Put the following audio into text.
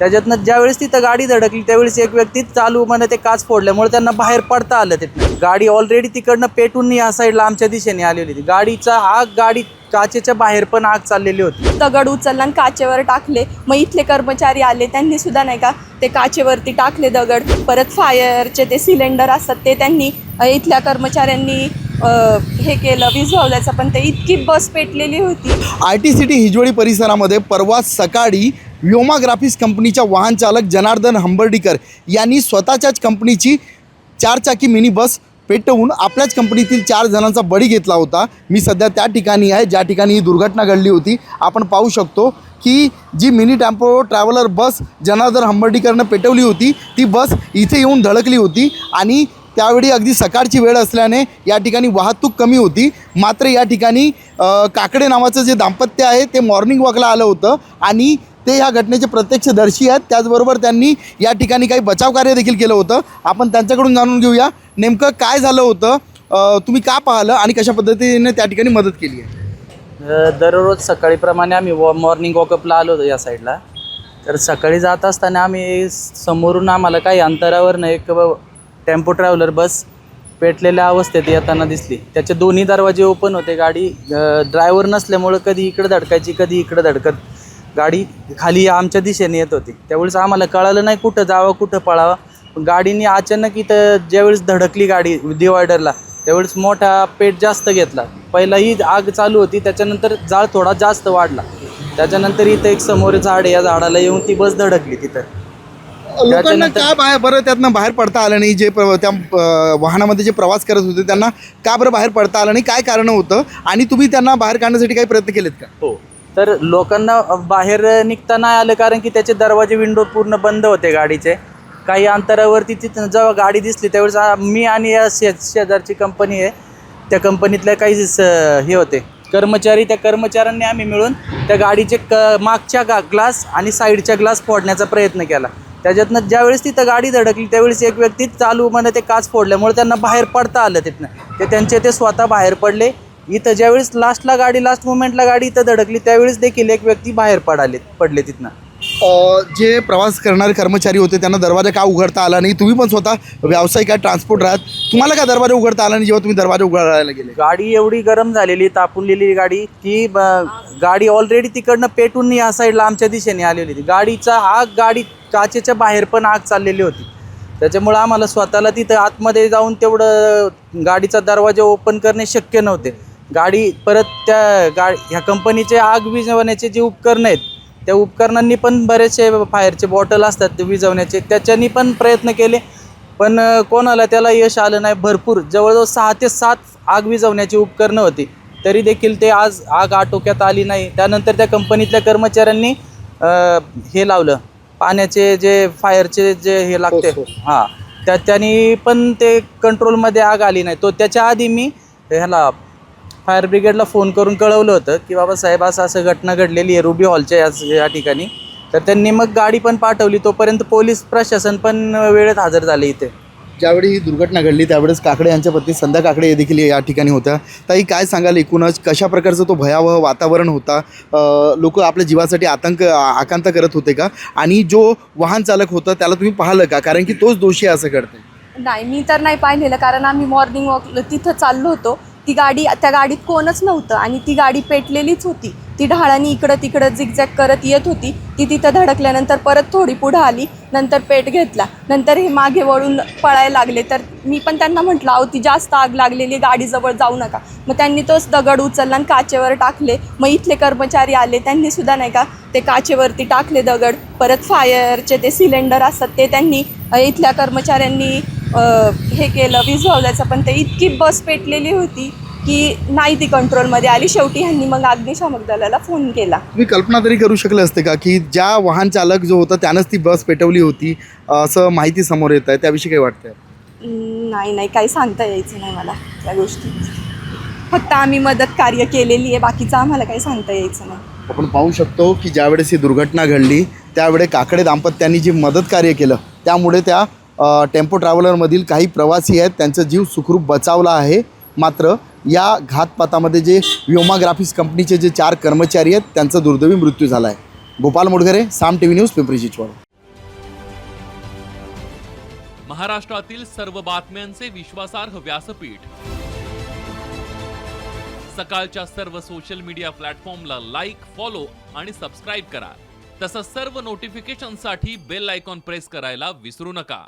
त्याच्यातनं ज्यावेळेस तिथं गाडी धडकली त्यावेळेस एक व्यक्ती चालू म्हणे ते काच फोडल्यामुळे त्यांना बाहेर पडता आलं तिथनं. गाडी ऑलरेडी तिकडनं पेटून या साईडला आमच्या दिशेने आलेली होती. गाडीचा आग गाडी काचेच्या बाहेर पण आग चाललेली होती. दगड उचलला आणि काचेवर टाकले. मग इथले कर्मचारी आले त्यांनी सुद्धा नाही का ते काचेवरती टाकले दगड. परत फायरचे ते सिलेंडर असतात ते त्यांनी इथल्या कर्मचाऱ्यांनी हे केलं विझवल्याचं. पण ते इतकी बस पेटलेली होती. आय टी सिटी हिजवडी परिसरामध्ये परवा सकाळी व्योमाग्राफिक्स कंपनीच्या वाहन चालक जनार्दन हंबर्डीकर यांनी स्वतःच्याच कंपनीची चारचाकी मिनी बस पेटवून आपल्याच कंपनीतील चार जणांचा बळी घेतला होता. मी सध्या त्या ठिकाणी आहे ज्या ठिकाणी ही दुर्घटना घडली होती. आपण पाहू शकतो की जी mini tempo traveller bus Janardan हंबर्डीकरनं पेटवली होती ती बस इथे येऊन धडकली होती आणि त्यावेळी अगदी सकाळची वेळ असल्याने या ठिकाणी वाहतूक कमी होती. मात्र या ठिकाणी काकडे नावाचं जे दाम्पत्य आहे ते मॉर्निंग वॉकला आलं होतं आणि ते ह्या घटनेचे प्रत्यक्षदर्शी आहेत. त्याचबरोबर त्यांनी या ठिकाणी काही बचाव कार्य देखील केलं होतं. आपण त्यांच्याकडून जाणून घेऊया नेमकं काय झालं होतं तुम्ही का पाहिलं आणि कशा पद्धतीने त्या ठिकाणी मदत केली आहे? दररोज सकाळीप्रमाणे आम्ही वॉ मॉर्निंग वॉकअपला आलो होतो या साईडला तर सकाळी जात असताना आम्ही समोरून आम्हाला काही अंतरावर एक टेम्पो ट्रॅव्हलर बस पेटलेल्या अवस्थेत येताना दिसली. त्याचे दोन्ही दरवाजे ओपन होते. गाडी ड्रायव्हर नसल्यामुळं कधी इकडं धडकायची कधी इकडं धडकत. गाडी खाली आमच्या दिशेने येत होती. त्यावेळेस आम्हाला कळालं नाही कुठं जावं कुठं पळावं. पण गाडीने अचानक इथं ज्यावेळेस धडकली गाडी डिवायडरला त्यावेळेस मोठा पेट जास्त घेतला. पहिला ही आग चालू होती त्याच्यानंतर जाळ थोडा जास्त वाढला. त्याच्यानंतर इथं एक समोर झाड या झाडाला येऊन ती बस धडकली तिथं. लोकांना का बाहेर बरं त्यातनं बाहेर पडता आलं नाही जे प्र- त्या अ, वाहनामध्ये जे प्रवास करत होते त्यांना का बरं बाहेर पडता आलं नाही? काय कारण होतं? आणि तुम्ही त्यांना बाहेर काढण्यासाठी काही प्रयत्न केलेत का? हो. तर लोकांना बाहेर निघता नाही आलं कारण की त्याचे दरवाजे विंडो पूर्ण बंद होते गाडीचे. काही अंतरावरती तिथं जेव्हा गाडी दिसली त्यावेळेस मी आणि या शे शेजारची कंपनी आहे. त्या कंपनीतल्या काही स हे होते. कर्मचारी त्या कर्मचाऱ्यांनी आम्ही मिळून त्या गाडीचे क मागच्या गा ग्लास आणि साईडच्या ग्लास फोडण्याचा प्रयत्न केला. त्याच्यातनं ज्यावेळेस तिथं गाडी धडकली त्यावेळेस एक व्यक्ती चालू म्हणे ते काच फोडल्यामुळे त्यांना बाहेर पडता आलं तिथनं. ते त्यांचे ते स्वतः बाहेर पडले. इथं ज्यावेळेस लास्टला गाडी लास्ट मुमेंटला गाडी इथं धडकली त्यावेळेस देखील एक व्यक्ती बाहेर पडाले पडले तिथनं. अ, जे प्रवास करणारे कर्मचारी होते त्यांना दरवाजा का उघडता आला नाही? तुम्ही पण स्वतः व्यावसायिक आहे ट्रान्सपोर्ट आहात तुम्हाला का दरवाजा उघडता आला नाही जेव्हा तुम्ही दरवाजा उघडायला गेले? गाडी एवढी गरम झालेली तापूनलेली गाडी की ब- गाडी ऑलरेडी तिकडनं पेटून या साईडला आमच्या दिशेने आलेली होती. गाडीचा आग गाडी काचेच्या बाहेर पण आग चाललेली होती. त्याच्यामुळं आम्हाला स्वतःला तिथं आतमध्ये जाऊन तेवढं गाडीचा दरवाजा ओपन करणे शक्य नव्हते. गाडी परत त्या गा ह्या कंपनीचे आग विझवण्याचे जे उपकरणं आहेत त्या उपकरणांनी पण बरेचसे फायरचे बॉटल असतात ते विझवण्याचे त्याच्यानी पण प्रयत्न केले. पण कोणाला त्याला यश आलं नाही भरपूर जवळजवळ सहा ते सात आग विझवण्याची उपकरणं होती. तरी देखील ते आज आग आटोक्यात आली नाही. त्यानंतर त्या कंपनीतल्या कर्मचाऱ्यांनी हे लावलं. पाण्याचे जे फायरचे जे हे लागते हो, हां त्या त्यांनी पण ते कंट्रोलमध्ये आग आली नाही. तो त्याच्या आधी मी ह्याला फायर ब्रिगेडला फोन करून कळवलं होतं की बाबा साहेब असं असं घटना घडलेली आहे रुबी हॉलच्या याच या ठिकाणी. तर त्यांनी मग गाडी पण पाठवली. तोपर्यंत पोलीस प्रशासन पण वेळेत हजर झाले इथे. ज्यावेळी ही दुर्घटना घडली त्यावेळेस काकडे यांच्या पत्नी संध्या काकडे देखील या ठिकाणी होत्या. ताई काय सांगाल एकूणच? कशा प्रकारचं तो भयावह वातावरण होता? लोक आपल्या जीवासाठी आतंक आकांत करत होते का? आणि जो वाहन चालक होता त्याला तुम्ही पाहिलं का? कारण की तोच दोषी आहे असं घडतंय नाही मी तर नाही पाहिलेलं. कारण आम्ही मॉर्निंग वॉक तिथं चाललो होतो. ती गाडी त्या गाडीत कोणच नव्हतं आणि ती गाडी पेटलेलीच होती. ती ढाळानी इकडं तिकडं झिगझॅग करत येत होती. ती तिथं धडकल्यानंतर परत थोडी पुढं आली नंतर पेट घेतला. नंतर हे मागे वळून पळायला लागले. तर मी पण त्यांना म्हटलं अहो ती जास्त आग लागलेली गाडीजवळ जाऊ नका. मग त्यांनी तोच दगड उचलला आणि काचेवर टाकले. मग इथले कर्मचारी आले. त्यांनी सुद्धा नाही का ते काचेवरती टाकले दगड. परत फायरचे ते सिलेंडर असतात ते त्यांनी इथल्या कर्मचाऱ्यांनी हे केलं विझवल्याचं पण ते इतकी बस पेटलेली होती की नाही ती कंट्रोलमध्ये आली. शेवटी ह्यांनी मग अग्निशामक दलाला फोन केला. तुम्ही कल्पना तरी करू शकले असते का की ज्या वाहन चालक जो होता त्यानंच ती बस पेटवली होती? असं माहिती समोर येत आहे. त्याविषयी काय वाटतंय? नाही नाही. काही सांगता यायचं नाही मला त्या गोष्टी. फक्त आम्ही मदत कार्य केलेली आहे. बाकीचं आम्हाला काही सांगता यायचं नाही. आपण पाहू शकतो की ज्यावेळेस ही दुर्घटना घडली त्यावेळेस काकडे दाम्पत्यांनी जी मदत कार्य केलं त्यामुळे त्या टेम्पो ट्रॅव्हलरमधील काही प्रवासी आहेत त्यांचा जीव सुखरूप बचावला आहे. मात्र या घातपातामध्ये जे व्योमाग्राफिक्स कंपनीचे जे चार कर्मचारी आहेत त्यांचा दुर्दैवी मृत्यू झाला आहे. Gopal Modghare Saam TV news Pimpri Chinchwad. महाराष्ट्रातील सर्व बातम्यांचे विश्वासार्ह व्यासपीठ. सकाळच्या सर्व सोशल मीडिया प्लॅटफॉर्मला लाईक फॉलो आणि सबस्क्राईब करा. तसंच सर्व नोटिफिकेशनसाठी बेल आयकॉन प्रेस करायला विसरू नका.